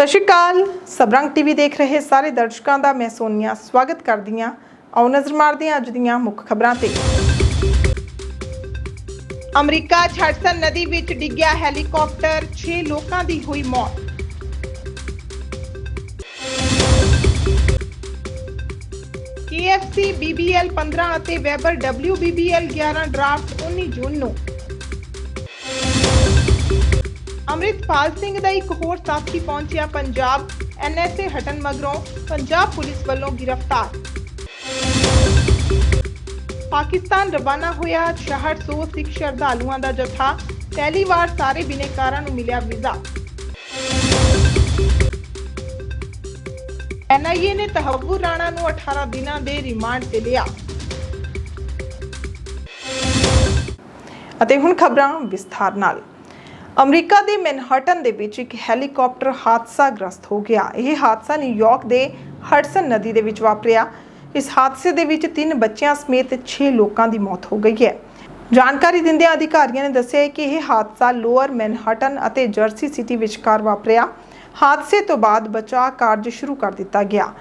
ਸਤਿ ਸ਼੍ਰੀ ਅਕਾਲ। ਸਬਰੰਗ ਟੀਵੀ ਦੇਖ ਰਹੇ ਸਾਰੇ ਦਰਸ਼ਕਾਂ ਦਾ ਮੈਂ ਸੋਨੀਆ ਸਵਾਗਤ ਕਰਦੀ ਹਾਂ ਆਓ ਨਜ਼ਰ ਮਾਰਦੇ ਹਾਂ ਅੱਜ ਦੀਆਂ ਮੁੱਖ ਖਬਰਾਂ ਤੇ। ਅਮਰੀਕਾ 'ਚ ਨਦੀ ਵਿੱਚ ਡਿੱਗਿਆ ਹੈਲੀਕਾਪਟਰ 6 ਲੋਕਾਂ ਦੀ ਹੋਈ ਮੌਤ। KFC BBL 15 ਅਤੇ Weber WBBL 11 ਡਰਾਫਟ 19 ਜੂਨ ਨੂੰ। ਅੰਮ੍ਰਿਤਪਾਲ ਸਿੰਘ ਦਾ ਇੱਕ ਹੋਰ ਸਾਥੀ ਪਹੁੰਚਿਆ ਪੰਜਾਬ। ਐਨਐਸਏ ਹਟਣ ਮਗਰੋਂ ਪੰਜਾਬ ਪੁਲਿਸ ਵੱਲੋਂ ਗ੍ਰਿਫਤਾਰ। ਪਾਕਿਸਤਾਨ ਰਵਾਨਾ ਹੋਇਆ 6600 ਸਿੱਖ ਸ਼ਰਧਾਲੂਆਂ ਦਾ ਜਥਾ। ਪਹਿਲੀ ਵਾਰ ਸਾਰੇ ਬਿਨੇਕਾਰਾਂ ਨੂੰ ਮਿਲਿਆ ਵੀਜ਼ਾ। ਐਨਆਈਏ ਨੇ ਤਹੱਵੁਰ ਰਾਣਾ ਨੂੰ 18 ਦਿਨਾਂ ਦੇ ਰਿਮਾਂਡ ਤੇ ਲਿਆ। ਅਤੇ ਹੁਣ ਖਬਰਾਂ ਵਿਸਥਾਰ ਨਾਲ। ਅਮਰੀਕਾ ਦੇ ਮੈਨਹਟਨ ਦੇ ਵਿੱਚ ਇੱਕ ਹੈਲੀਕਾਪਟਰ ਹਾਦਸਾ ਗ੍ਰਸਤ ਹੋ ਗਿਆ। ਇਹ ਹਾਦਸਾ ਨਿਊਯਾਰਕ ਦੇ ਹਡਸਨ ਨਦੀ ਦੇ ਵਿੱਚ ਵਾਪਰਿਆ। ਇਸ ਹਾਦਸੇ ਦੇ ਵਿੱਚ ਤਿੰਨ ਬੱਚਿਆਂ ਸਮੇਤ 6 ਲੋਕਾਂ ਦੀ ਮੌਤ ਹੋ ਗਈ ਹੈ। ਜਾਣਕਾਰੀ ਦਿੰਦਿਆਂ ਅਧਿਕਾਰੀਆਂ ਨੇ ਦੱਸਿਆ ਹੈ ਕਿ ਇਹ ਹਾਦਸਾ ਲੋਅਰ ਮੈਨਹਟਨ ਅਤੇ ਜਰਸੀ ਸਿਟੀ ਵਿਚਕਾਰ ਵਾਪਰਿਆ। ਹਾਦਸੇ ਤੋਂ ਬਾਅਦ ਬਚਾਅ ਕਾਰਜ ਸ਼ੁਰੂ ਕਰ ਦਿੱਤਾ ਗਿਆ।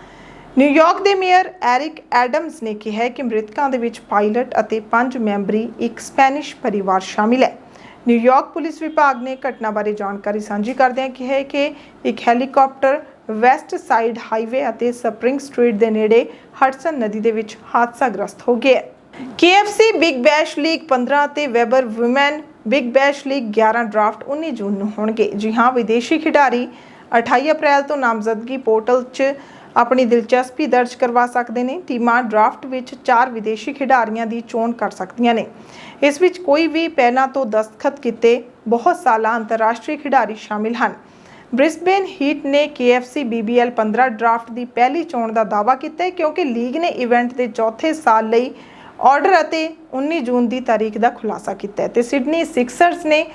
ਨਿਊਯਾਰਕ ਦੇ ਮੇਅਰ ਐਰਿਕ ਐਡਮਸ ਨੇ ਕਿਹਾ ਕਿ ਮ੍ਰਿਤਕਾਂ ਦੇ ਵਿੱਚ ਪਾਇਲਟ ਅਤੇ ਪੰਜ ਮੈਂਬਰੀ, ਇੱਕ ਸਪੈਨਿਸ਼ ਪਰਿਵਾਰ ਸ਼ਾਮਿਲ ਹੈ। ਨਿਊਯਾਰਕ ਪੁਲਿਸ ਵਿਭਾਗ ਨੇ ਘਟਨਾ ਬਾਰੇ ਜਾਣਕਾਰੀ ਸਾਂਝੀ ਕਰਦਿਆਂ ਕਿਹਾ ਹੈ ਕਿ ਇੱਕ ਹੈਲੀਕਾਪਟਰ ਵੈਸਟ ਸਾਈਡ ਹਾਈਵੇ ਅਤੇ ਸਪਰਿੰਗ ਸਟਰੀਟ ਦੇ ਨੇੜੇ ਹਡਸਨ ਨਦੀ ਦੇ ਵਿੱਚ ਹਾਦਸਾਗ੍ਰਸਤ ਹੋ ਗਿਆ KFC ਬਿਗ ਬੈਸ਼ ਲੀਗ 15 ਅਤੇ Weber women Big Bash League 11 draft 19 ਜੂਨ ਨੂੰ ਹੋਣਗੇ। ਜੀ ਹਾਂ, ਵਿਦੇਸ਼ੀ ਖਿਡਾਰੀ 28 ਅਪ੍ਰੈਲ ਤੋਂ ਨਾਮਜ਼ਦਗੀ ਪੋਰਟਲ 'ਚ ਆਪਣੀ ਦਿਲਚਸਪੀ ਦਰਜ ਕਰਵਾ ਸਕਦੇ ਨੇ। ਟੀਮਾਂ ਡਰਾਫਟ ਵਿੱਚ ਚਾਰ ਵਿਦੇਸ਼ੀ ਖਿਡਾਰੀਆਂ ਦੀ ਚੋਣ ਕਰ ਸਕਦੀਆਂ ਨੇ। ਇਸ ਵਿੱਚ ਕੋਈ ਵੀ ਪਹਿਲਾਂ ਤੋਂ ਦਸਤਖਤ ਕੀਤੇ ਬਹੁਤ ਸਾਲਾ ਅੰਤਰਰਾਸ਼ਟਰੀ ਖਿਡਾਰੀ ਸ਼ਾਮਿਲ ਹਨ। ਬ੍ਰਿਸਬੇਨ ਹੀਟ ਨੇ KFC BBL 15 ਡਰਾਫਟ ਦੀ ਪਹਿਲੀ ਚੋਣ ਦਾ ਦਾਅਵਾ ਕੀਤਾ ਹੈ ਕਿਉਂਕਿ ਲੀਗ ਨੇ ਇਵੈਂਟ ਦੇ ਚੌਥੇ ਸਾਲ ਲਈ ਆਰਡਰ ਅਤੇ 19 ਜੂਨ ਦੀ ਤਾਰੀਖ ਦਾ ਖੁਲਾਸਾ ਕੀਤਾ ਹੈ। ਤੇ ਸਿਡਨੀ ਸਿਕਸਰਸ ਨੇ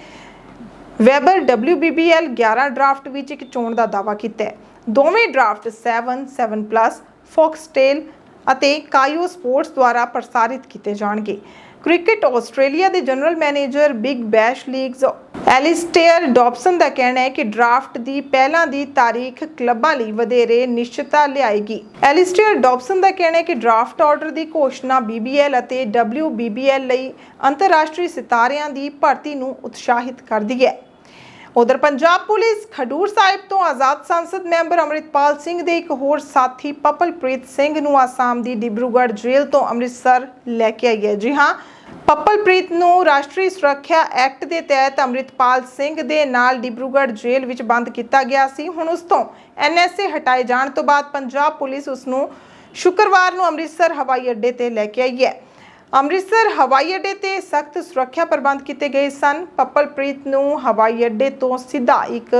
ਵੈਬਰ WBBL 11 ਡਰਾਫਟ ਵਿੱਚ ਇੱਕ ਚੋਣ ਦਾ ਦਾਅਵਾ ਕੀਤਾ ਹੈ। ਦੋਵੇਂ ਡਰਾਫਟ 7 7+ ਫੌਕਸਟੇਲ ਅਤੇ ਕਾਇਓ ਸਪੋਰਟਸ ਦੁਆਰਾ ਪ੍ਰਸਾਰਿਤ ਕੀਤੇ ਜਾਣਗੇ। ਕ੍ਰਿਕਟ ਆਸਟ੍ਰੇਲੀਆ ਦੇ general manager Big Bash leagues Alistair Dobson ਦਾ ਕਹਿਣਾ ਹੈ ਕਿ ਡਰਾਫਟ ਦੀ ਪਹਿਲਾਂ ਦੀ ਤਾਰੀਖ ਕਲੱਬਾਂ ਲਈ ਵਧੇਰੇ ਨਿਸ਼ਚਿਤਤਾ ਲਿਆਏਗੀ। ਐਲਿਸਟੇਅਰ ਡੌਬਸਨ ਦਾ ਕਹਿਣਾ ਹੈ ਕਿ ਡਰਾਫਟ ਆਰਡਰ ਦੀ ਘੋਸ਼ਣਾ BBL ਅਤੇ WBBL ਲਈ ਅੰਤਰਰਾਸ਼ਟਰੀ ਸਿਤਾਰਿਆਂ ਦੀ ਭਰਤੀ ਨੂੰ ਉਤਸ਼ਾਹਿਤ ਕਰਦੀ ਹੈ। ਉਧਰ ਪੰਜਾਬ ਪੁਲਿਸ ਖਡੂਰ ਸਾਹਿਬ ਤੋਂ ਆਜ਼ਾਦ ਸੰਸਦ ਮੈਂਬਰ ਅਮਰਿਤਪਾਲ ਸਿੰਘ ਦੇ ਇੱਕ ਹੋਰ ਸਾਥੀ ਪਪਲਪ੍ਰੀਤ ਸਿੰਘ ਨੂੰ ਆਸਾਮ ਦੀ ਡਿਬਰੂਗੜ੍ਹ ਜੇਲ੍ਹ ਤੋਂ ਅੰਮ੍ਰਿਤਸਰ ਲੈ ਕੇ ਆਈ ਹੈ। ਜੀ ਹਾਂ, ਪਪਲਪ੍ਰੀਤ ਨੂੰ ਰਾਸ਼ਟਰੀ ਸੁਰੱਖਿਆ ਐਕਟ ਦੇ ਤਹਿਤ ਅੰਮ੍ਰਿਤਪਾਲ ਸਿੰਘ ਦੇ ਨਾਲ ਡਿਬਰੂਗੜ੍ਹ ਜੇਲ੍ਹ ਵਿੱਚ ਬੰਦ ਕੀਤਾ ਗਿਆ ਸੀ। ਹੁਣ ਉਸ ਤੋਂ ਐਨਐਸਏ ਹਟਾਏ ਜਾਣ ਤੋਂ ਬਾਅਦ ਪੰਜਾਬ ਪੁਲਿਸ ਉਸ ਨੂੰ ਸ਼ੁੱਕਰਵਾਰ ਨੂੰ ਅੰਮ੍ਰਿਤਸਰ ਹਵਾਈ ਅੱਡੇ ਤੇ ਲੈ ਕੇ ਆਈ ਹੈ। ਅੰਮ੍ਰਿਤਸਰ ਹਵਾਈ ਅੱਡੇ ਤੇ ਸਖਤ ਸੁਰੱਖਿਆ ਪ੍ਰਬੰਧ ਕੀਤੇ ਗਏ ਸਨ। ਪੱਪਲਪ੍ਰੀਤ ਨੂੰ ਹਵਾਈ ਅੱਡੇ ਤੋਂ ਸਿੱਧਾ ਇੱਕ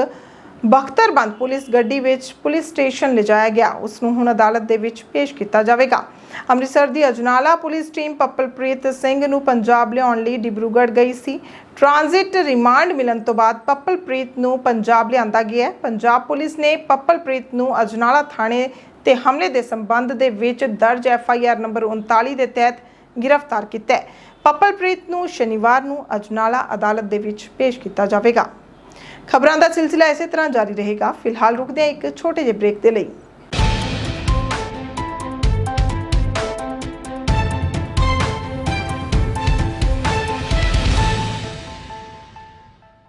ਬਖਤਰਬੰਦ ਪੁਲਿਸ ਗੱਡੀ ਵਿੱਚ ਪੁਲਿਸ ਸਟੇਸ਼ਨ ਲਿਜਾਇਆ ਗਿਆ। ਉਸ ਨੂੰ ਹੁਣ ਅਦਾਲਤ ਦੇ ਵਿੱਚ ਪੇਸ਼ ਕੀਤਾ ਜਾਵੇਗਾ। ਅੰਮ੍ਰਿਤਸਰ ਦੀ ਅਜਨਾਲਾ ਪੁਲਿਸ ਟੀਮ ਪੱਪਲਪ੍ਰੀਤ ਸਿੰਘ ਨੂੰ ਪੰਜਾਬ ਲਿਆਉਣ ਲਈ ਡਿਬਰੂਗੜ੍ਹ ਗਈ ਸੀ। ਟ੍ਰਾਂਜ਼ਿਟ ਰਿਮਾਂਡ ਮਿਲਣ ਤੋਂ ਬਾਅਦ ਪੱਪਲਪ੍ਰੀਤ ਨੂੰ ਪੰਜਾਬ ਲਿਆਂਦਾ ਗਿਆ। ਪੰਜਾਬ ਪੁਲਿਸ ਨੇ ਪੱਪਲਪ੍ਰੀਤ ਨੂੰ ਅਜਨਾਲਾ ਥਾਣੇ ਤੇ ਹਮਲੇ ਦੇ ਸੰਬੰਧ ਦੇ ਵਿੱਚ ਦਰਜ ਐਫ ਆਈ ਆਰ ਨੰਬਰ 39 ਦੇ ਤਹਿਤ ਗ੍ਰਿਫਤਾਰ ਕੀਤਾ ਹੈ ਪੱਪਲਪ੍ਰੀਤ ਨੂੰ ਸ਼ਨੀਵਾਰ ਨੂੰ ਅਜਨਾਲਾ ਅਦਾਲਤ ਦੇ ਵਿੱਚ ਪੇਸ਼ ਕੀਤਾ ਜਾਵੇਗਾ ਖਬਰਾਂ ਦਾ ਸਿਲਸਿਲਾ ਇਸੇ ਤਰ੍ਹਾਂ ਜਾਰੀ ਰਹੇਗਾ ਫਿਲਹਾਲ ਰੁਕਦੇ ਹਾਂ ਇੱਕ ਛੋਟੇ ਜਿਹੇ ਬ੍ਰੇਕ ਦੇ ਲਈ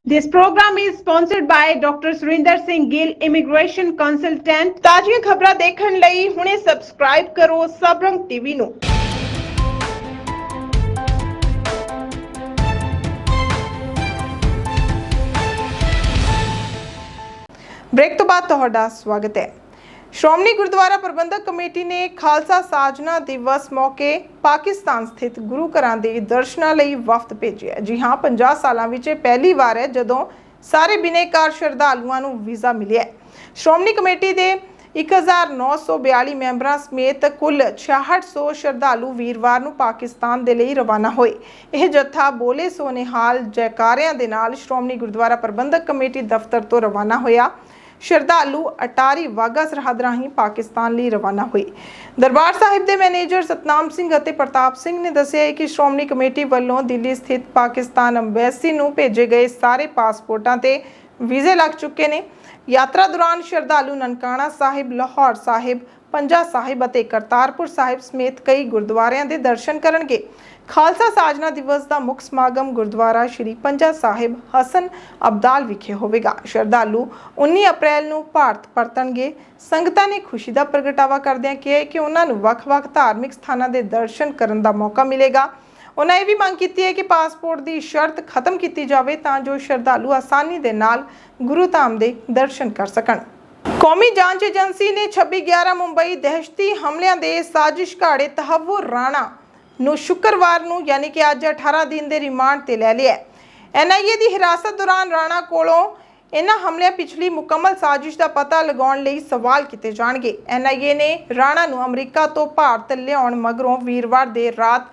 This program is sponsored by Dr. Surinder Singh Gill, Immigration Consultant. ਤਾਜ਼ੀਆਂ ਖਬਰਾਂ ਦੇਖਣ ਲਈ ਹੁਣੇ ਸਬਸਕ੍ਰਾਈਬ ਕਰੋ ਸਬਰੰਗ ਟੀਵੀ ਨੂੰ। ਬ੍ਰੇਕ ਤੋਂ ਬਾਅਦ ਤੁਹਾਡਾ ਸਵਾਗਤ ਹੈ। ਸ਼੍ਰੋਮਣੀ ਗੁਰਦੁਆਰਾ ਪ੍ਰਬੰਧਕ ਕਮੇਟੀ ਨੇ ਖਾਲਸਾ ਸਾਜਨਾ ਦਿਵਸ ਮੌਕੇ ਪਾਕਿਸਤਾਨ ਸਥਿਤ ਗੁਰੂ ਘਰਾਂ ਦੇ ਦਰਸ਼ਨਾਂ ਲਈ ਵਫਦ ਭੇਜਿਆ ਜੀ ਹਾਂ 50 ਸਾਲਾਂ ਵਿੱਚ ਇਹ ਪਹਿਲੀ ਵਾਰ ਹੈ ਜਦੋਂ ਸਾਰੇ ਬਿਨੇਕਾਰ ਸ਼ਰਧਾਲੂਆਂ ਨੂੰ ਵੀਜ਼ਾ ਮਿਲਿਆ ਸ਼੍ਰੋਮਣੀ ਕਮੇਟੀ ਦੇ 1942 ਮੈਂਬਰਾਂ ਸਮੇਤ ਕੁੱਲ 6600 ਸ਼ਰਧਾਲੂ ਵੀਰਵਾਰ ਨੂੰ ਪਾਕਿਸਤਾਨ ਦੇ ਲਈ ਰਵਾਨਾ ਹੋਏ। ਇਹ ਜੱਥਾ ਬੋਲੇ ਸੋਨੇਹਾਲ ਜੈਕਾਰਿਆਂ ਦੇ ਨਾਲ ਸ਼੍ਰੋਮਣੀ ਗੁਰਦੁਆਰਾ ਪ੍ਰਬੰਧਕ ਕਮੇਟੀ ਦਫ਼ਤਰ ਤੋਂ ਰਵਾਨਾ ਹੋਇਆ। ਸ਼ਰਧਾਲੂ ਅਟਾਰੀ ਵਾਗਾ ਸਰਹੱਦ ਰਾਹੀਂ ਪਾਕਿਸਤਾਨ ਲਈ ਰਵਾਨਾ ਹੋਏ। ਦਰਬਾਰ ਸਾਹਿਬ ਦੇ ਮੈਨੇਜਰ ਸਤਨਾਮ ਸਿੰਘ ਅਤੇ ਪ੍ਰਤਾਪ ਸਿੰਘ ਨੇ ਦੱਸਿਆ ਕਿ ਸ਼੍ਰੋਮਣੀ ਕਮੇਟੀ ਵੱਲੋਂ ਦਿੱਲੀ ਸਥਿਤ ਪਾਕਿਸਤਾਨ ਅੰਬੈਸੀ ਨੂੰ ਭੇਜੇ ਗਏ ਸਾਰੇ ਪਾਸਪੋਰਟਾਂ ਤੇ ਵੀਜ਼ੇ ਲੱਗ ਚੁੱਕੇ ਨੇ। ਯਾਤਰਾ ਦੌਰਾਨ ਸ਼ਰਧਾਲੂ ਨਨਕਾਣਾ ਸਾਹਿਬ, ਲਾਹੌਰ ਸਾਹਿਬ, ਪੰਜਾ ਸਾਹਿਬ ਅਤੇ ਕਰਤਾਰਪੁਰ ਸਾਹਿਬ ਸਮੇਤ ਕਈ ਗੁਰਦੁਆਰਿਆਂ ਦੇ ਦਰਸ਼ਨ ਕਰਨਗੇ। ਖਾਲਸਾ ਸਾਜਨਾ ਦਿਵਸ ਦਾ ਮੁੱਖ ਸਮਾਗਮ ਗੁਰਦੁਆਰਾ ਸ਼੍ਰੀ ਪੰਜਾ ਸਾਹਿਬ ਹਸਨ ਅਬਦਾਲ ਵਿਖੇ ਹੋਵੇਗਾ। ਸ਼ਰਧਾਲੂ 19 ਅਪ੍ਰੈਲ ਨੂੰ ਭਾਰਤ ਪਰਤਣਗੇ। ਸੰਗਤਾਂ ਨੇ ਖੁਸ਼ੀ ਦਾ ਪ੍ਰਗਟਾਵਾ ਕਰਦਿਆਂ ਕਿਹਾ ਕਿ ਉਹਨਾਂ ਨੂੰ ਵੱਖ-ਵੱਖ ਧਾਰਮਿਕ ਸਥਾਨਾਂ ਦੇ ਦਰਸ਼ਨ ਕਰਨ ਦਾ ਮੌਕਾ ਮਿਲੇਗਾ। ਉਹਨਾਂ ਇਹ ਵੀ ਮੰਗ ਕੀਤੀ ਹੈ ਕਿ ਪਾਸਪੋਰਟ ਦੀ ਸ਼ਰਤ ਖਤਮ ਕੀਤੀ ਜਾਵੇ ਤਾਂ ਜੋ ਸ਼ਰਧਾਲੂ ਆਸਾਨੀ ਦੇ ਨਾਲ ਗੁਰੂ ਧਾਮ ਦੇ ਦਰਸ਼ਨ ਕਰ ਸਕਣ। ਕੌਮੀ ਜਾਂਚ ਏਜੰਸੀ ਨੇ 26/11 ਮੁੰਬਈ ਦਹਿਸ਼ਤੀ ਹਮਲਿਆਂ ਦੇ ਸਾਜ਼ਿਸ਼ ਘਾੜੇ ਤਹੱਵੁਰ ਰਾਣਾ ਨੂੰ ਸ਼ੁੱਕਰਵਾਰ ਨੂੰ, ਯਾਨੀ ਕਿ ਅੱਜ 18 ਦਿਨ ਦੇ ਰਿਮਾਂਡ ਤੇ ਲੈ ਲਿਆ ਐਨਆਈਏ ਦੀ ਹਿਰਾਸਤ ਦੌਰਾਨ ਰਾਣਾ ਕੋਲੋਂ ਇਹਨਾਂ ਹਮਲਿਆਂ ਪਿਛਲੀ ਮੁਕੰਮਲ ਸਾਜ਼ਿਸ਼ ਦਾ ਪਤਾ ਲਗਾਉਣ ਲਈ ਸਵਾਲ ਕੀਤੇ ਜਾਣਗੇ। ਐਨਆਈਏ ਨੇ ਰਾਣਾ ਨੂੰ ਅਮਰੀਕਾ ਤੋਂ ਭਾਰਤ ਲਿਆਉਣ ਮਗਰੋਂ ਵੀਰਵਾਰ ਦੇਰ ਰਾਤ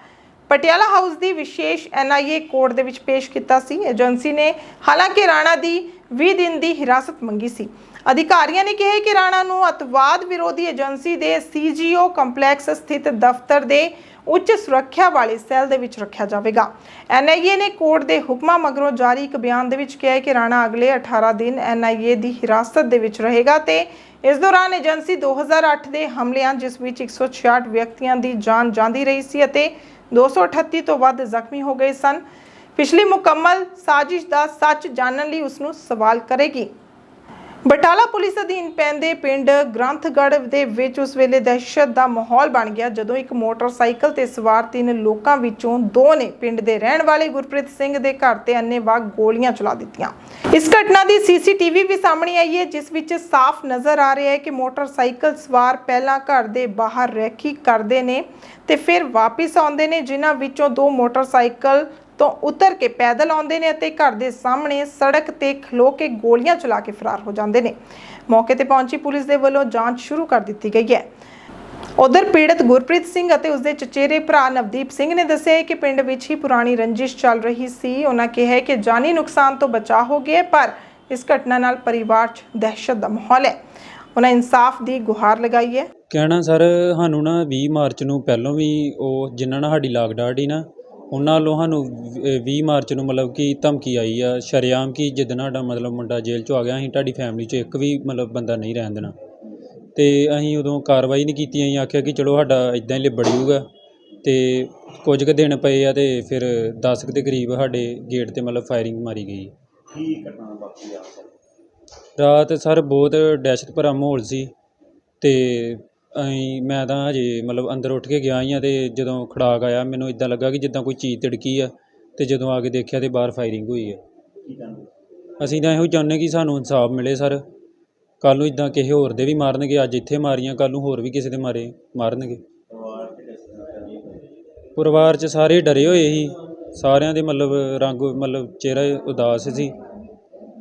ਪਟਿਆਲਾ ਹਾਊਸ ਦੀ ਵਿਸ਼ੇਸ਼ ਐਨਆਈਏ ਕੋਰਟ ਦੇ ਵਿੱਚ ਪੇਸ਼ ਕੀਤਾ ਸੀ। ਏਜੰਸੀ ਨੇ ਹਾਲਾਂਕਿ ਰਾਣਾ ਦੀ 20 ਦਿਨ ਦੀ ਹਿਰਾਸਤ ਮੰਗੀ ਸੀ। ਅਧਿਕਾਰੀਆਂ ਨੇ ਕਿਹਾ ਕਿ ਰਾਣਾ ਨੂੰ ਅਤਵਾਦ ਵਿਰੋਧੀ ਏਜੰਸੀ ਦੇ ਸੀਜੀਓ ਕੰਪਲੈਕਸ ਸਥਿਤ ਦਫ਼ਤਰ ਦੇ ਉੱਚ ਸੁਰੱਖਿਆ ਵਾਲੇ ਸੈੱਲ ਦੇ ਵਿੱਚ ਰੱਖਿਆ ਜਾਵੇਗਾ। ਐਨਆਈਏ ਨੇ ਕੋਰਟ ਦੇ ਹੁਕਮਾਂ ਮਗਰੋਂ ਜਾਰੀ ਇੱਕ ਬਿਆਨ ਦੇ ਵਿੱਚ ਕਿਹਾ ਹੈ ਕਿ ਰਾਣਾ ਅਗਲੇ 18 ਦਿਨ ਐਨਆਈਏ ਦੀ ਹਿਰਾਸਤ ਦੇ ਵਿੱਚ ਰਹੇਗਾ ਤੇ ਇਸ ਦੌਰਾਨ ਏਜੰਸੀ 2008 ਦੇ ਹਮਲਿਆਂ, ਜਿਸ ਵਿੱਚ 166 ਵਿਅਕਤੀਆਂ ਦੀ ਜਾਨ ਜਾਂਦੀ ਰਹੀ ਸੀ ਅਤੇ 238 ਤੋਂ ਵੱਧ ਜ਼ਖਮੀ ਹੋ ਗਏ ਸਨ। ਪਿਛਲੀ ਮੁਕੰਮਲ ਸਾਜ਼ਿਸ਼ ਦਾ ਸੱਚ ਜਾਣਨ ਲਈ ਉਸ ਨੂੰ ਸਵਾਲ ਕਰੇਗੀ। ਬਟਾਲਾ ਪੁਲਿਸ ਅਧੀਨ ਪੈਂਦੇ ਪਿੰਡ ਗ੍ਰੰਥਗੜ੍ਹ ਦੇ ਵਿੱਚ ਉਸ ਵੇਲੇ ਦਹਿਸ਼ਤ ਦਾ ਮਾਹੌਲ ਬਣ ਗਿਆ, ਜਦੋਂ ਇੱਕ ਮੋਟਰਸਾਈਕਲ ਤੇ ਸਵਾਰ ਤਿੰਨ ਲੋਕਾਂ ਵਿੱਚੋਂ ਦੋ ਨੇ ਪਿੰਡ ਦੇ ਰਹਿਣ ਵਾਲੇ ਗੁਰਪ੍ਰੀਤ ਸਿੰਘ ਦੇ ਘਰ ਤੇ ਅੰਨ੍ਹੇਵਾਹ ਗੋਲੀਆਂ ਚਲਾ ਦਿੱਤੀਆਂ। ਇਸ ਘਟਨਾ ਦੀ ਸੀਸੀਟੀਵੀ ਵੀ ਸਾਹਮਣੇ ਆਈ ਹੈ, ਜਿਸ ਵਿੱਚ ਸਾਫ਼ ਨਜ਼ਰ ਆ ਰਿਹਾ ਹੈ ਕਿ ਮੋਟਰਸਾਈਕਲ ਸਵਾਰ ਪਹਿਲਾਂ ਘਰ ਦੇ ਬਾਹਰ ਰੈਕੀ ਕਰਦੇ ਨੇ ਤੇ ਫਿਰ ਵਾਪਸ ਆਉਂਦੇ ਨੇ, ਜਿਨ੍ਹਾਂ ਵਿੱਚੋਂ ਦੋ ਮੋਟਰਸਾਈਕਲ ਤੋਂ ਉਤਰ ਕੇ ਪੈਦਲ ਆਉਂਦੇ ਨੇ ਅਤੇ ਘਰ ਦੇ ਸਾਹਮਣੇ ਸੜਕ ਤੇ ਖਲੋ ਕੇ ਗੋਲੀਆਂ ਚਲਾ ਕੇ ਫਰਾਰ ਹੋ ਜਾਂਦੇ ਨੇ। ਮੌਕੇ ਤੇ ਪਹੁੰਚੀ ਪੁਲਿਸ ਦੇ ਵੱਲੋਂ ਜਾਂਚ ਸ਼ੁਰੂ ਕਰ ਦਿੱਤੀ ਗਈ ਹੈ। ਉਧਰ ਪੀੜਤ ਗੁਰਪ੍ਰੀਤ ਸਿੰਘ ਅਤੇ ਉਸਦੇ ਚਚੇਰੇ ਭਰਾ ਨਵਦੀਪ ਸਿੰਘ ਨੇ ਦੱਸਿਆ ਕਿ ਪਿੰਡ ਵਿੱਚ ਹੀ ਪੁਰਾਣੀ ਰੰਜਿਸ਼ ਚੱਲ ਰਹੀ ਸੀ। ਉਹਨਾਂ ਕਿਹਾ ਕਿ ਜਾਨੀ ਨੁਕਸਾਨ ਤੋਂ ਬਚਾਅ ਹੋ ਗਿਆ ਪਰ ਇਸ ਘਟਨਾ ਨਾਲ ਪਰਿਵਾਰ 'ਚ ਦਹਿਸ਼ਤ ਦਾ ਮਾਹੌਲ ਹੈ। ਉਹਨਾਂ ਇਨਸਾਫ ਦੀ ਗੁਹਾਰ ਲਗਾਈ ਹੈ। ਕਹਿਣਾ ਸਰ, ਸਾਨੂੰ ਨਾ 20 ਮਾਰਚ ਨੂੰ ਪਹਿਲੋਂ ਵੀ ਉਹ, ਜਿਨ੍ਹਾਂ ਨਾਲ ਸਾਡੀ ਲਾਗਡਾਟ ਹੀ ਨਾ ਉਹਨਾਂ ਵੱਲੋਂ ਸਾਨੂੰ ਵ- 20 ਮਾਰਚ ਨੂੰ ਮਤਲਬ ਕਿ ਧਮਕੀ ਆਈ ਆ ਸ਼ਰੇਆਮ ਕਿ ਜਿੱਦਣ ਸਾਡਾ ਮਤਲਬ ਮੁੰਡਾ ਜੇਲ੍ਹ 'ਚੋਂ ਆ ਗਿਆ ਅਸੀਂ ਤੁਹਾਡੀ ਫੈਮਿਲੀ 'ਚ ਇੱਕ ਵੀ ਮਤਲਬ ਬੰਦਾ ਨਹੀਂ ਰਹਿਣ ਦੇਣਾ। ਤੇ ਅਸੀਂ ਉਦੋਂ ਕਾਰਵਾਈ ਨਹੀਂ ਕੀਤੀ ਅਸੀਂ ਆਖਿਆ ਕਿ ਚਲੋ ਸਾਡਾ ਇਦਾਂ ਹੀ ਲਿਬੜ ਜੂਗਾ। ਤੇ ਕੁਝ ਕੁ ਦਿਨ ਪਏ ਆ ਤੇ ਫਿਰ 10 ਕੁ ਦੇ ਕਰੀਬ ਸਾਡੇ ਗੇਟ ਤੇ ਮਤਲਬ ਫਾਇਰਿੰਗ ਮਾਰੀ ਗਈ। ਕੀ ਘਟਨਾ ਵਾਪਰੀ ਆ? ਰਾਤ ਸਰ ਬਹੁਤ ਦਹਿਸ਼ਤ ਭਰਾ ਮਾਹੌਲ ਸੀ ਤੇ ਅਸੀਂ ਮੈਂ ਤਾਂ ਹਜੇ ਮਤਲਬ ਅੰਦਰ ਉੱਠ ਕੇ ਗਿਆ ਹੀ ਆ ਤੇ ਜਦੋਂ ਖੜਾਕ ਆਇਆ ਮੈਨੂੰ ਇਦਾਂ ਲੱਗਾ ਕਿ ਜਿੱਦਾਂ ਕੋਈ ਚੀਜ਼ ਤਿੜਕੀ ਆ ਤੇ ਜਦੋਂ ਆ ਕੇ ਦੇਖਿਆ ਤੇ ਬਾਹਰ ਫਾਇਰਿੰਗ ਹੋਈ ਆ। ਅਸੀਂ ਤਾਂ ਇਹੋ ਚਾਹੁੰਦੇ ਕਿ ਸਾਨੂੰ ਇਨਸਾਫ ਮਿਲੇ ਸਰ। ਕੱਲ ਨੂੰ ਇਦਾਂ ਕਿਸੇ ਹੋਰ ਦੇ ਵੀ ਮਾਰਨਗੇ ਅੱਜ ਇੱਥੇ ਮਾਰੀਆਂ ਕੱਲ ਨੂੰ ਹੋਰ ਵੀ ਕਿਸੇ ਦੇ ਮਾਰੇ ਮਾਰਨਗੇ। ਪਰਿਵਾਰ 'ਚ ਸਾਰੇ ਡਰੇ ਹੋਏ ਸੀ। ਸਾਰਿਆਂ ਦੇ ਮਤਲਬ ਰੰਗ ਮਤਲਬ ਚਿਹਰਾ ਉਦਾਸ ਸੀ।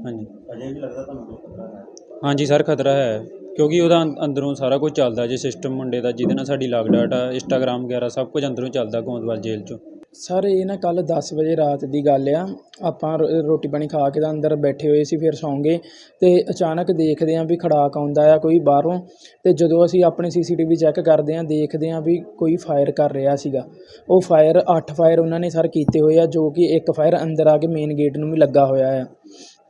ਹਾਂਜੀ। ਅਜੇ ਵੀ ਲੱਗਦਾ ਤੁਹਾਨੂੰ ਕੋਈ ਖਤਰਾ ਹੈ? ਹਾਂਜੀ ਸਰ ਖਤਰਾ ਹੈ। ਕਿਉਂਕਿ ਉਹਦਾ ਅੰ- ਅੰਦਰੋਂ ਸਾਰਾ ਕੁਝ ਚੱਲਦਾ ਜੇ ਸਿਸਟਮ ਮੁੰਡੇ ਦਾ ਜਿਹਦੇ ਨਾਲ ਸਾਡੀ ਲਾਗਡਾਟ ਆ ਇੰਸਟਾਗ੍ਰਾਮ ਵਗੈਰਾ ਸਭ ਕੁਝ ਅੰਦਰੋਂ ਚੱਲਦਾ ਗੋਂਦਵਾਲ ਜੇਲ੍ਹ 'ਚੋਂ। ਸਰ ਇਹ ਨਾ ਕੱਲ 10 ਵਜੇ ਰਾਤ ਦੀ ਗੱਲ ਆ। ਆਪਾਂ ਰੋ- ਰੋਟੀ ਪਾਣੀ ਖਾ ਕੇ ਤਾਂ ਅੰਦਰ ਬੈਠੇ ਹੋਏ ਸੀ ਫਿਰ ਸੌਂ ਗਏ ਤੇ ਅਚਾਨਕ ਦੇਖਦੇ ਆਂ ਵੀ ਖੜਾਕ ਆਉਂਦਾ ਆ ਕੋਈ ਬਾਹਰੋਂ। ਤੇ ਜਦੋਂ ਅਸੀਂ ਆਪਣੇ ਸੀਸੀਟੀਵੀ ਚੈੱਕ ਕਰਦੇ ਆਂ ਦੇਖਦੇ ਆਂ ਵੀ ਕੋਈ ਫਾਇਰ ਕਰ ਰਿਹਾ ਸੀਗਾ। ਉਹ ਫਾਇਰ 8 ਫਾਇਰ ਉਹਨਾਂ ਨੇ ਸਰ ਕੀਤੇ ਹੋਏ ਆ ਜੋ ਕਿ ਇੱਕ ਫਾਇਰ ਅੰਦਰ ਆ ਕੇ ਮੇਨ ਗੇਟ ਨੂੰ ਵੀ ਲੱਗਾ ਹੋਇਆ ਆ।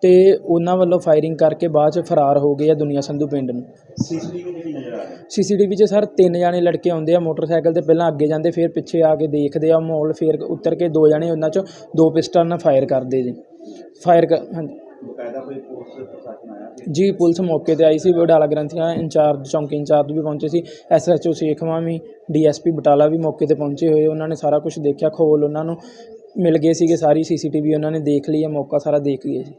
ਤੇ ਉਹਨਾਂ ਵੱਲੋਂ ਫਾਇਰਿੰਗ ਕਰਕੇ ਬਾਅਦ ਚ ਫਰਾਰ ਹੋ ਗਏ ਆ ਦੁਨੀਆ ਸੰਧੂ ਪਿੰਡ ਨੂੰ। ਨਜ਼ਰ ਆ ਰਹੀ ਸੀਸੀਟੀਵੀ 'ਚ ਸਰ ਤਿੰਨ ਜਾਣੇ ਲੜਕੇ ਆਉਂਦੇ ਆ ਮੋਟਰਸਾਈਕਲ ਤੇ ਪਹਿਲਾਂ ਅੱਗੇ ਜਾਂਦੇ ਫਿਰ ਪਿੱਛੇ ਆ ਕੇ ਦੇਖਦੇ ਆ ਮਾਹੌਲ ਫਿਰ ਉਤਰ ਕੇ ਦੋ ਜਾਣੇ ਉਹਨਾਂ 'ਚੋਂ ਦੋ ਪਿਸਟਲ ਨਾਲ ਫਾਇਰ ਕਰਦੇ ਜੀ। ਫਾਇਰ ਕਰ ਹਾਂਜੀ। ਸੀ? ਜੀ ਪੁਲਿਸ ਮੌਕੇ ਤੇ ਆਈ ਸੀ ਵਡਾਲਾ ਗ੍ਰੰਥੀਆਂ ਇੰਚਾਰਜ ਚੌਂਕੀ ਇੰਚਾਰਜ ਵੀ ਪਹੁੰਚੇ ਸੀ ਐਸਐਚਓ ਸੇਖਵਾਂ ਵੀ ਡੀਐਸਪੀ ਬਟਾਲਾ ਵੀ ਮੌਕੇ ਤੇ ਪਹੁੰਚੇ ਹੋਏ ਉਹਨਾਂ ਨੇ ਸਾਰਾ ਕੁਝ ਦੇਖਿਆ ਖੋਲ ਉਹਨਾਂ ਨੂੰ ਮਿਲ ਗਏ ਸੀਗੇ ਸਾਰੀ ਸੀਸੀਟੀਵੀ ਉਹਨਾਂ ਨੇ ਦੇਖ ਲਈ ਹੈ ਮੌਕਾ ਸਾਰਾ ਦੇਖ ਲਿਆ ਜੀ।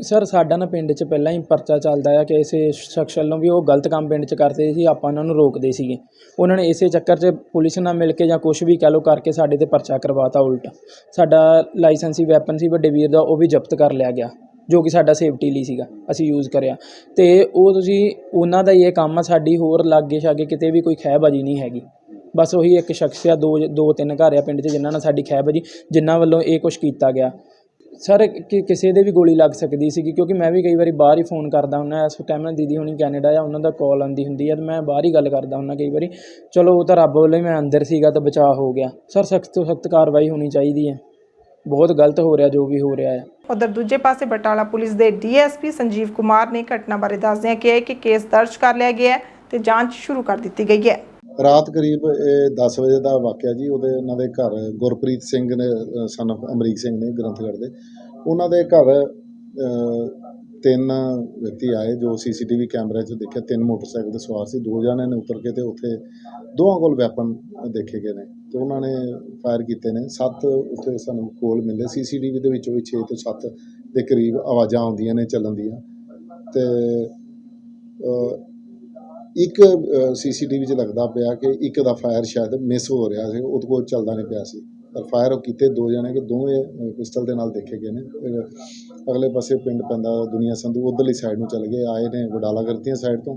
ਸਰ, ਸਾਡਾ ਨਾ ਪਿੰਡ 'ਚ ਪਹਿਲਾਂ ਹੀ ਪਰਚਾ ਚੱਲਦਾ ਆ ਕਿ ਇਸੇ ਸ਼ਖਸ ਵੱਲੋਂ ਵੀ ਉਹ ਗਲਤ ਕੰਮ ਪਿੰਡ 'ਚ ਕਰਦੇ ਸੀ, ਆਪਾਂ ਉਹਨਾਂ ਨੂੰ ਰੋਕਦੇ ਸੀਗੇ। ਉਹਨਾਂ ਨੇ ਇਸੇ ਚੱਕਰ 'ਚ ਪੁਲਿਸ ਨਾਲ ਮਿਲ ਕੇ ਜਾਂ ਕੁਝ ਵੀ ਕਹਿ ਲਓ ਕਰਕੇ ਸਾਡੇ ਤੇ ਪਰਚਾ ਕਰਵਾਤਾ ਉਲਟ। ਸਾਡਾ ਲਾਇਸੈਂਸੀ ਵੈਪਨ ਸੀ ਵੱਡੇ ਵੀਰ ਦਾ, ਉਹ ਵੀ ਜ਼ਬਤ ਕਰ ਲਿਆ ਗਿਆ, ਜੋ ਕਿ ਸਾਡਾ ਸੇਫਟੀ ਲਈ ਸੀਗਾ, ਅਸੀਂ ਯੂਜ਼ ਕਰਿਆ। ਤੇ ਉਹ ਤੁਸੀਂ, ਉਹਨਾਂ ਦਾ ਹੀ ਇਹ ਕੰਮ ਆ, ਸਾਡੀ ਹੋਰ ਲਾਗੇ ਛਾਗੇ ਕਿਤੇ ਵੀ ਕੋਈ ਖਹਿਬਾਜੀ ਨਹੀਂ ਹੈਗੀ। ਬਸ ਉਹੀ ਇੱਕ ਸ਼ਖਸ ਆ, ਦੋ ਦੋ, ਤਿੰਨ ਘਰ ਆ ਪਿੰਡ 'ਚ ਜਿਨ੍ਹਾਂ ਨਾਲ ਸਾਡੀ ਖਹਿਬਾਜੀ, ਜਿਨ੍ਹਾਂ ਵੱਲੋਂ ਇਹ ਕੁਝ ਕੀਤਾ ਗਿਆ। ਸਰ, ਕਿ ਕਿਸੇ ਦੇ ਵੀ ਗੋਲੀ ਲੱਗ ਸਕਦੀ ਸੀਗੀ, ਕਿਉਂਕਿ ਮੈਂ ਵੀ ਕਈ ਵਾਰੀ ਬਾਹਰ ਹੀ ਫੋਨ ਕਰਦਾ ਹੁੰਦਾ, ਇਸ ਟਾਈਮ ਨਾਲ ਦੀਦੀ ਹੁਣੀ ਕੈਨੇਡਾ ਆ ਉਹਨਾਂ ਦਾ ਕਾਲ ਆਉਂਦੀ ਹੁੰਦੀ ਆ, ਤੇ ਮੈਂ ਬਾਹਰ ਹੀ ਗੱਲ ਕਰਦਾ ਹੁੰਦਾ ਕਈ ਵਾਰੀ, ਚਲੋ, ਉਹ ਤਾਂ ਰੱਬ ਵੱਲੋਂ ਹੀ ਮੈਂ ਅੰਦਰ ਸੀਗਾ ਤਾਂ ਬਚਾਅ ਹੋ ਗਿਆ। ਸਰ, ਸਖਤ ਤੋਂ ਸਖਤ ਕਾਰਵਾਈ ਹੋਣੀ ਚਾਹੀਦੀ ਹੈ। ਬਹੁਤ ਗਲਤ ਹੋ ਰਿਹਾ, ਜੋ ਵੀ ਹੋ ਰਿਹਾ ਹੈ। ਉਧਰ ਦੂਜੇ ਪਾਸੇ ਬਟਾਲਾ ਪੁਲਿਸ ਦੇ D S P Sanjeev Kumar ਨੇ ਘਟਨਾ ਬਾਰੇ ਦੱਸਦਿਆਂ ਕਿਹਾ ਕਿ ਕੇਸ ਦਰਜ ਕਰ ਲਿਆ ਗਿਆ ਹੈ ਤੇ ਜਾਂਚ ਸ਼ੁਰੂ ਕਰ ਦਿੱਤੀ ਗਈ ਹੈ। ਰਾਤ ਕਰੀਬ ਇਹ 10 ਵਜੇ ਦਾ ਵਾਕਿਆ ਜੀ, ਉਹਦੇ ਉਹਨਾਂ ਦੇ ਘਰ ਗੁਰਪ੍ਰੀਤ ਸਿੰਘ ਨੇ ਸਨ ਅਮਰੀਕ ਸਿੰਘ ਨੇ ਗ੍ਰੰਥਗੜ੍ਹ ਦੇ, ਉਹਨਾਂ ਦੇ ਘਰ ਤਿੰਨ ਵਿਅਕਤੀ ਆਏ ਜੋ ਸੀਸੀਟੀਵੀ ਕੈਮਰੇ 'ਚ ਦੇਖਿਆ, ਤਿੰਨ ਮੋਟਰਸਾਈਕਲ ਤੇ ਸਵਾਰ ਸੀ, ਦੋ ਜਣੇ ਨੇ ਉਤਰ ਕੇ ਤੇ ਉੱਥੇ ਦੋਵਾਂ ਕੋਲ ਵੈਪਨ ਦੇਖੇ ਗਏ ਨੇ ਤੇ ਉਹਨਾਂ ਨੇ ਫਾਇਰ ਕੀਤੇ ਨੇ। ਸੱਤ ਉੱਥੇ ਸਾਨੂੰ ਕੋਲ ਮਿਲੇ, ਸੀਸੀਟੀਵੀ ਦੇ ਵਿੱਚੋਂ ਵੀ 6 ਤੋਂ 7 ਦੇ ਕਰੀਬ ਆਵਾਜ਼ਾਂ ਆਉਂਦੀਆਂ ਨੇ, ਚੱਲਣ ਦੀਆਂ ਤੇ ਇੱਕ ਸੀਸੀਟੀਵੀ 'ਚ ਲੱਗਦਾ ਪਿਆ ਕਿ ਇੱਕ ਦਾ ਫਾਇਰ ਸ਼ਾਇਦ ਮਿਸ ਹੋ ਰਿਹਾ ਸੀ, ਉਹਦੇ ਕੋਲ ਚੱਲਦਾ ਨਹੀਂ ਪਿਆ ਸੀ। ਪਰ ਫਾਇਰ ਉਹ ਕੀਤੇ, ਦੋ ਜਣੇ ਕਿ ਦੋਵੇਂ ਪਿਸਟਲ ਦੇ ਨਾਲ ਦੇਖੇ ਗਏ ਨੇ। ਅਗਲੇ ਪਾਸੇ ਪਿੰਡ ਪੈਂਦਾ ਦੁਨੀਆ ਸੰਧੂ ਉਧਰਲੀ ਸਾਈਡ ਨੂੰ ਚਲੇ ਗਏ, ਆਏ ਨੇ ਵਡਾਲਾ ਕਰਤੀਆਂ ਸਾਈਡ ਤੋਂ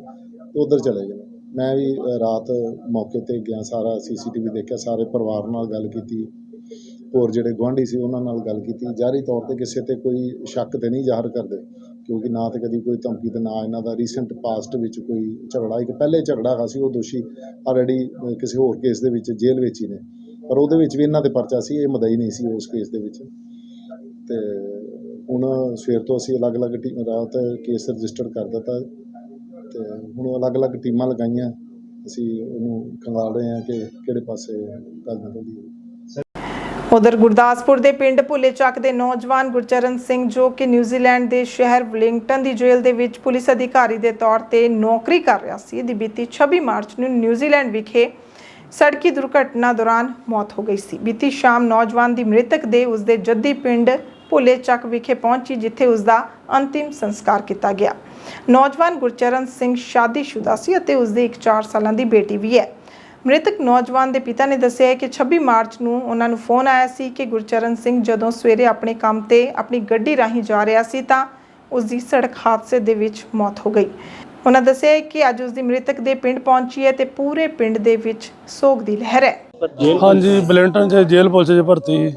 ਤੇ ਉਧਰ ਚਲੇ ਗਏ। ਨੇ ਮੈਂ ਵੀ ਰਾਤ ਮੌਕੇ ਤੇ ਗਿਆ, ਸਾਰਾ ਸੀਸੀਟੀਵੀ ਦੇਖਿਆ, ਸਾਰੇ ਪਰਿਵਾਰ ਨਾਲ ਗੱਲ ਕੀਤੀ। ਹੋਰ ਜਿਹੜੇ ਗੁਆਂਢੀ ਸੀ, ਉਹਨਾਂ ਨਾਲ ਗੱਲ ਕੀਤੀ। ਜਾਰੀ ਤੌਰ ਤੇ ਕਿਸੇ ਤੇ ਕੋਈ ਸ਼ੱਕ ਤੇ ਨਹੀਂ ਜ਼ਾਹਰ ਕਰਦੇ। ਕਿਉਂਕਿ ਨਾ ਤੇ ਕਦੀ ਕੋਈ ਧਮਕੀ ਤੇ ਨਾ ਇਹਨਾਂ ਦਾ ਰੀਸੈਂਟ ਪਾਸਟ ਵਿੱਚ ਕੋਈ ਝਗੜਾ, ਇੱਕ ਪਹਿਲੇ ਝਗੜਾ ਹੈਗਾ ਸੀ, ਉਹ ਦੋਸ਼ੀ ਆਲਰੇਡੀ ਕਿਸੇ ਹੋਰ ਕੇਸ ਦੇ ਵਿੱਚ ਜੇਲ੍ਹ ਵਿੱਚ ਹੀ ਨੇ। ਪਰ ਉਹਦੇ ਵਿੱਚ ਵੀ ਇਹਨਾਂ ਦੇ ਪਰਚਾ ਸੀ, ਇਹ ਮਦਈ ਨਹੀਂ ਸੀ ਉਸ ਕੇਸ ਦੇ ਵਿੱਚ। ਤੇ ਹੁਣ ਸਵੇਰ ਤੋਂ ਅਸੀਂ ਅਲੱਗ-ਅਲੱਗ ਟੀਮ, ਰਾਤ ਕੇਸ ਰਜਿਸਟਰ ਕਰ ਦਿੱਤਾ। ਤੇ ਹੁਣ ਅਲੱਗ-ਅਲੱਗ ਟੀਮਾਂ ਲਗਾਈਆਂ। ਅਸੀਂ ਉਹਨੂੰ ਖੰਗਾਲ ਰਹੇ ਹਾਂ ਕਿ ਕਿਹੜੇ ਪਾਸੇ ਗੱਲ ਨਿਕਲਦੀ ਹੈ। ਉਧਰ ਗੁਰਦਾਸਪੁਰ ਦੇ ਪਿੰਡ ਭੁੱਲੇ ਚੱਕ ਦੇ ਨੌਜਵਾਨ ਗੁਰਚਰਨ ਸਿੰਘ ਜੋ ਕਿ ਨਿਊਜ਼ੀਲੈਂਡ ਦੇ ਸ਼ਹਿਰ ਵਲਿੰਗਟਨ ਦੀ ਜੇਲ੍ਹ ਦੇ ਵਿੱਚ ਪੁਲਿਸ ਅਧਿਕਾਰੀ ਦੇ ਤੌਰ ਤੇ ਨੌਕਰੀ ਕਰ ਰਿਹਾ ਸੀ ਦੀ ਬੀਤੀ 26 ਮਾਰਚ ਨੂੰ ਨਿਊਜ਼ੀਲੈਂਡ ਵਿਖੇ ਸੜਕੀ ਦੁਰਘਟਨਾ ਦੌਰਾਨ ਮੌਤ ਹੋ ਗਈ ਸੀ। ਬੀਤੀ ਸ਼ਾਮ ਨੌਜਵਾਨ ਦੀ ਮ੍ਰਿਤਕ ਦੇ ਉਸਦੇ ਜੱਦੀ ਪਿੰਡ ਭੁੱਲੇ ਚੱਕ ਵਿਖੇ ਪਹੁੰਚੀ, ਜਿੱਥੇ ਉਸਦਾ ਅੰਤਿਮ ਸੰਸਕਾਰ ਕੀਤਾ ਗਿਆ। ਨੌਜਵਾਨ ਗੁਰਚਰਨ ਸਿੰਘ ਸ਼ਾਦੀशुदा ਸੀ ਅਤੇ ਉਸਦੀ ਇੱਕ 4 ਸਾਲਾਂ ਦੀ ਬੇਟੀ ਵੀ ਹੈ। ਮ੍ਰਿਤਕ ਨੌਜਵਾਨ ਦੇ ਪਿਤਾ ਨੇ ਦੱਸਿਆ ਹੈ ਕਿ 26 ਮਾਰਚ ਨੂੰ ਉਹਨਾਂ ਨੂੰ ਫੋਨ ਆਇਆ ਸੀ ਕਿ ਗੁਰਚਰਨ ਸਿੰਘ ਜਦੋਂ ਸਵੇਰੇ ਆਪਣੇ ਕੰਮ ਤੇ ਆਪਣੀ ਗੱਡੀ ਰਾਹੀਂ ਜਾ ਰਿਹਾ ਸੀ ਤਾਂ ਉਸ ਦੀ ਸੜਕ ਹਾਦਸੇ ਦੇ ਵਿੱਚ ਮੌਤ ਹੋ ਗਈ। ਉਹਨਾਂ ਦੱਸਿਆ ਹੈ ਕਿ ਅੱਜ ਉਸ ਦੀ ਮ੍ਰਿਤਕ ਦੇ ਪਿੰਡ ਪਹੁੰਚੀ ਹੈ ਤੇ ਪੂਰੇ ਪਿੰਡ ਦੇ ਵਿੱਚ ਸੋਗ ਦੀ ਲਹਿਰ ਹੈ। ਹਾਂਜੀ ਬਲੈਂਟਨ ਚ ਜੇਲ੍ਹ ਪੁਲਿਸ ਚ ਭਰਤੀ। ਸੀ।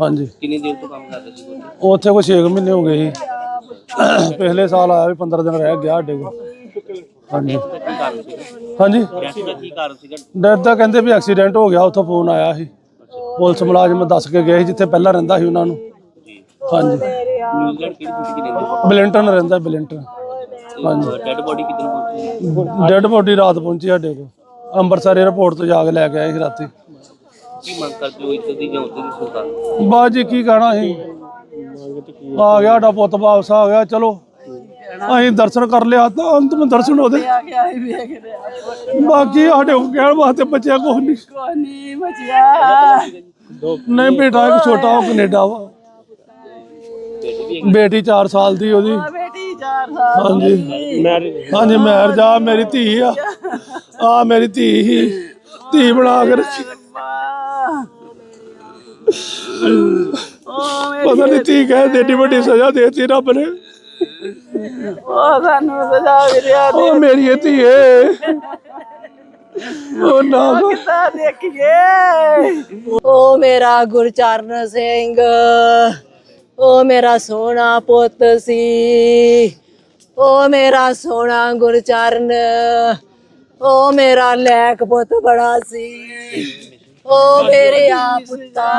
ਹਾਂਜੀ। ਕਿੰਨੀ ਦੇਰ ਤੋਂ ਕੰਮ ਕਰਦੇ ਸੀ ਤੁਸੀਂ ਉੱਥੇ ਕੋਈ 6 ਮਹੀਨੇ ਹੋ ਗਏ ਸੀ। ਪਿਛਲੇ ਸਾਲ ਆਇਆ ਵੀ 15 ਦਿਨ ਰਹਿ ਗਿਆ ਸਾਡੇ ਕੋਲ। ਹਾਂਜੀ। ਕੀ ਕਾਰਨ ਸੀਗਾ ਹਾਂਜੀ। ਡੈਥ ਦਾ ਕੀ ਕਾਰਨ ਸੀਗਾ ਡੈਥ ਦਾ ਕਹਿੰਦੇ ਵੀ ਐਕਸੀਡੈਂਟ ਹੋ ਗਿਆ ਉੱਥੋਂ ਫੋਨ ਆਇਆ ਸੀ। ਪੁਲਿਸ ਮੁਲਾਜ਼ਮ ਦੱਸ ਕੇ ਗਏ ਸੀ ਜਿੱਥੇ ਪਹਿਲਾਂ ਰਹਿੰਦਾ ਸੀ ਉਹਨਾਂ ਨੂੰ। ਜੀ ਹਾਂਜੀ। ਨਿਊਜ਼ੀਲੈਂਡ ਕਿਹੜੀ ਸਿਟੀ ਰਹਿੰਦੇ ਬਲੈਂਟਨ ਰਹਿੰਦਾ ਬਲੈਂਟਨ। ਹਾਂਜੀ। ਡੈਡ ਬੋਡੀ ਕਿੱਦਣ ਪਹੁੰਚੀ? ਡੈਡ ਬੋਡੀ ਰਾਤ ਪਹੁੰਚੀ ਸਾਡੇ ਕੋਲ। ਅੰਮ੍ਰਿਤਸਰ 에ਅਰਪੋਰਟ ਤੋਂ ਜਾ ਕੇ ਲੈ ਕੇ ਆਏ ਸੀ ਰਾਤੀ। ਕੀ ਮੰਗ ਕਰਦੇ ਹੋ ਇੱਜ਼ਤ ਦੀ ਜਾਂ ਉੱਤੇ ਦੀ ਸਰਕਾਰ ਬਾਅਦ ਜੀ ਕੀ ਕਹਿਣਾ ਸੀ? ਆ ਗਿਆ ਸਾਡਾ ਪੁੱਤ ਵਾਪਸ ਆ ਗਿਆ ਚਲੋ। ਅਸੀਂ ਦਰਸ਼ਨ ਕਰ ਲਿਆ ਤਾਂ ਅੰਤਮ ਦਰਸ਼ਨ ਉਹਦੇ ਬਾਕੀ ਸਾਡੇ ਕੋਲ ਕਹਿਣ ਵਾਸਤੇ ਬੱਚਿਆ ਕੁਛ ਨਹੀਂ। ਨਹੀਂ ਬਚਿਆ। ਨਹੀਂ ਬੇਟਾ ਇੱਕ ਛੋਟਾ ਉਹ ਕੈਨੇਡਾ ਵਾ। ਬੇਟੀ 4 ਸਾਲ ਦੀ ਉਹਦੀ। ਬੇਟੀ 4 ਸਾਲ ਹਾਂਜੀ। ਹਾਂਜੀ ਮੈਰ ਜਾ ਮੇਰੀ ਧੀ ਆ। ਆ ਮੇਰੀ ਧੀ ਹੀ। ਧੀ ਬਣਾ ਕੇ ਰੱਖੀ। ਪਤਾ ਨਹੀਂ ਧੀ ਕਹੇ ਏਡੀ ਵੱਡੀ ਸਜ਼ਾ ਦੇਤੀ ਰੱਬ ਨੇ। ਉਹ ਸਾਨੂੰ ਸਜ਼ਾ ਮਿਲਿਆ ਉਹ ਮੇਰੀ ਇਹ ਧੀਏ। ਉਹ ਨਾ ਕਰ। ਕਿੱਦਾਂ ਦੇਖੀਏ? ਉਹ ਮੇਰਾ ਗੁਰਚਰਨ ਸਿੰਘ ਉਹ ਮੇਰਾ ਸੋਹਣਾ ਪੁੱਤ ਸੀ। ਉਹ ਮੇਰਾ ਸੋਹਣਾ ਗੁਰਚਰਨ ਉਹ ਮੇਰਾ ਲੈਕ ਪੁੱਤ ਬੜਾ ਸੀ। ਉਹ ਮੇਰੇ ਆ ਪੁੱਤਾ।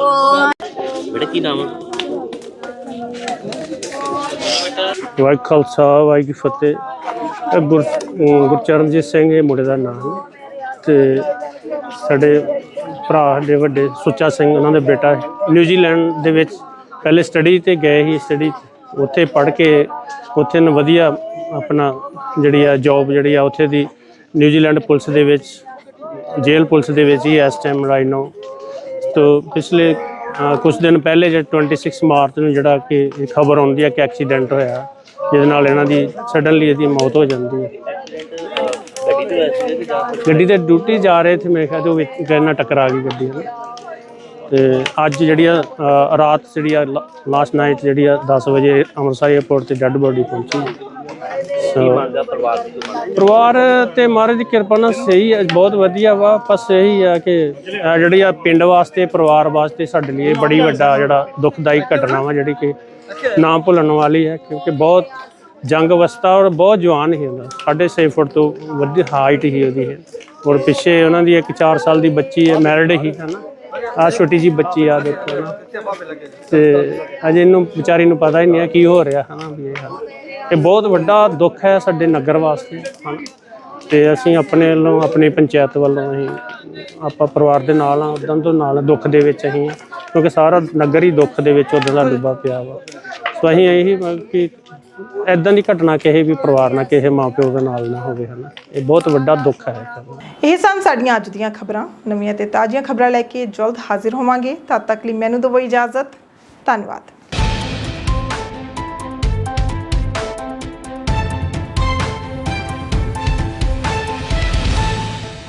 ਉਹ ਬੇਟਾ ਕੀ ਨਾਮ ਹੈ ਵਾਹਿ ਖਾਲਸਾ, ਵਾਹਿਗੁਰੂ ਫਤਿਹ। ਗੁਰ ਗੁਰਚਰਨਜੀਤ ਸਿੰਘ ਇਹ ਮੁੰਡੇ ਦਾ ਨਾਮ। ਹੈ ਤੇ ਸਾਡੇ ਭਰਾ ਦੇ ਵੱਡੇ ਸੁੱਚਾ ਸਿੰਘ, ਉਹਨਾਂ ਦੇ ਬੇਟਾ ਨਿਊਜ਼ੀਲੈਂਡ ਦੇ ਵਿੱਚ ਪਹਿਲੇ ਸਟੱਡੀ ਤੇ ਗਏ ਸੀ ਸਟੱਡੀ ਉੱਥੇ ਪੜ੍ਹ ਕੇ ਉੱਥੇ ਨੂੰ ਵਧੀਆ ਆਪਣਾ ਜਿਹੜੀ ਆ ਜੌਬ ਜਿਹੜੀ ਆ ਉੱਥੇ ਦੀ ਨਿਊਜ਼ੀਲੈਂਡ ਪੁਲਿਸ ਦੇ ਵਿੱਚ, ਜੇਲ੍ਹ ਪੁਲਿਸ ਦੇ ਵਿੱਚ ਹੀ ਇਸ ਟਾਈਮ ਰਾਈਟ ਨਾਓ ਤੋ ਪਿਛਲੇ ਕੁਝ ਦਿਨ ਪਹਿਲੇ ਜੇ 26 ਮਾਰਚ ਨੂੰ ਜਿਹੜਾ ਕਿ ਖਬਰ ਆਉਂਦੀ ਹੈ ਕਿ ਐਕਸੀਡੈਂਟ ਹੋਇਆ ਜਿਹਦੇ ਨਾਲ ਇਹਨਾਂ ਦੀ ਸਡਨਲੀ ਇਹਦੀ ਮੌਤ ਹੋ ਜਾਂਦੀ ਹੈ। ਗੱਡੀ ਤੇ ਡਿਊਟੀ ਜਾ ਰਹੇ ਸੀ ਮੇਰੇ ਖਿਆਲ ਤੋਂ ਵਿੱਚ ਨਾਲ ਟਕਰਾ ਗਈ ਗੱਡੀ ਨਾਲ ਤੇ ਅੱਜ ਜਿਹੜੀ ਆ ਰਾਤ ਜਿਹੜੀ ਆ ਲਾਸਟ ਨਾਈਟ ਜਿਹੜੀ ਆ 10 ਵਜੇ ਅੰਮ੍ਰਿਤਸਰ 에ਅਰਪੋਰਟ ਤੇ ਡੈੱਡ ਬੋਡੀ ਪਹੁੰਚੀ। ਕੀ ਸੋ ਮੰਗਦਾ ਪਰਿਵਾਰ ਦੀ ਕੀ ਮੰਗ? ਪਰਿਵਾਰ ਤੇ ਮਹਾਰਾਜ ਦੀ ਕਿਰਪਾ ਨਾਲ ਸਹੀ ਹੈ ਬਹੁਤ ਵਧੀਆ ਵਾ ਬਸ ਇਹੀ ਆ ਕਿ ਇਹ ਜਿਹੜੀ ਆ ਪਿੰਡ ਵਾਸਤੇ ਪਰਿਵਾਰ ਵਾਸਤੇ ਸਾਡੇ ਲਈ ਇਹ ਬੜੀ ਵੱਡਾ ਜਿਹੜਾ ਦੁਖਦਾਈ ਘਟਨਾ ਵਾ ਜਿਹੜੀ ਕਿ ਨਾ ਭੁੱਲਣ ਵਾਲੀ ਹੈ ਕਿਉਂਕਿ ਬਹੁਤ ਜੰਗ ਅਵਸਥਾ ਔਰ ਬਹੁਤ ਜਵਾਨ ਸੀ ਹੁੰਦਾ ਸਾਢੇ ਛੇ ਫੁੱਟ ਤੋਂ ਵੱਡੀ ਹਾਈਟ ਹੀ ਉਹਦੀ ਹੈ ਔਰ ਪਿੱਛੇ ਉਹਨਾਂ ਦੀ ਇੱਕ 4 ਸਾਲ ਦੀ ਬੱਚੀ ਹੈ ਮੈਰਿਡ ਹੀ ਹੈ ਨਾ? ਆ ਛੋਟੀ ਜੀ ਬੱਚੀ ਆ ਦੇਖੋ ਨਾ। ਤੇ ਅਜੇ ਇਹਨੂੰ ਵਿਚਾਰੀ ਨੂੰ ਪਤਾ ਹੀ ਨਹੀਂ ਹੈ ਕੀ ਹੋ ਰਿਹਾ ਹਨਾ ਵੀ ਇਹ ਹਾਲ। ਇਹ ਬਹੁਤ ਵੱਡਾ ਦੁੱਖ ਹੈ ਸਾਡੇ ਨਗਰ ਵਾਸਤੇ ਹਨਾ। ਤੇ ਅਸੀਂ ਆਪਣੇ ਵੱਲੋਂ, ਆਪਣੀ ਪੰਚਾਇਤ ਵੱਲੋਂ ਅਸੀਂ ਆਪਾਂ ਪਰਿਵਾਰ ਦੇ ਨਾਲ ਆ ਉਦੋਂ ਤੋਂ ਨਾਲ ਦੁੱਖ ਦੇ ਵਿੱਚ ਅਸੀਂ ਕਿਉਂਕਿ ਸਾਰਾ ਨਗਰ ਹੀ ਦੁੱਖ ਦੇ ਵਿੱਚ ਉਦੋਂ ਦਾ ਡੁੱਬਾ ਪਿਆ ਵਾ। ਸੋ ਅਸੀਂ ਇਹੀ ਮਤਲਬ ਕਿ ਐਦਾਂ ਦੀ ਘਟਨਾ ਕਿਸੇ ਵੀ ਪਰਿਵਾਰ ਨਾਲ, ਕਿਸੇ ਮਾਪਿਓ ਦੇ ਨਾਲ ਨਾ ਹੋਵੇ, ਹਨਾ। ਇਹ ਬਹੁਤ ਵੱਡਾ ਦੁੱਖ ਹੈ। ਇਹ ਸਨ ਸਾਡੀਆਂ ਅੱਜ ਦੀਆਂ ਖਬਰਾਂ। ਨਵੀਆਂ ਤੇ ਤਾਜ਼ੀਆਂ ਖਬਰਾਂ ਲੈ ਕੇ ਜਲਦ ਹਾਜ਼ਰ ਹੋਵਾਂਗੇ। ਤਦ ਤੱਕ ਲਈ ਮੈਨੂੰ ਦਿਓ ਇਜਾਜ਼ਤ। ਧੰਨਵਾਦ।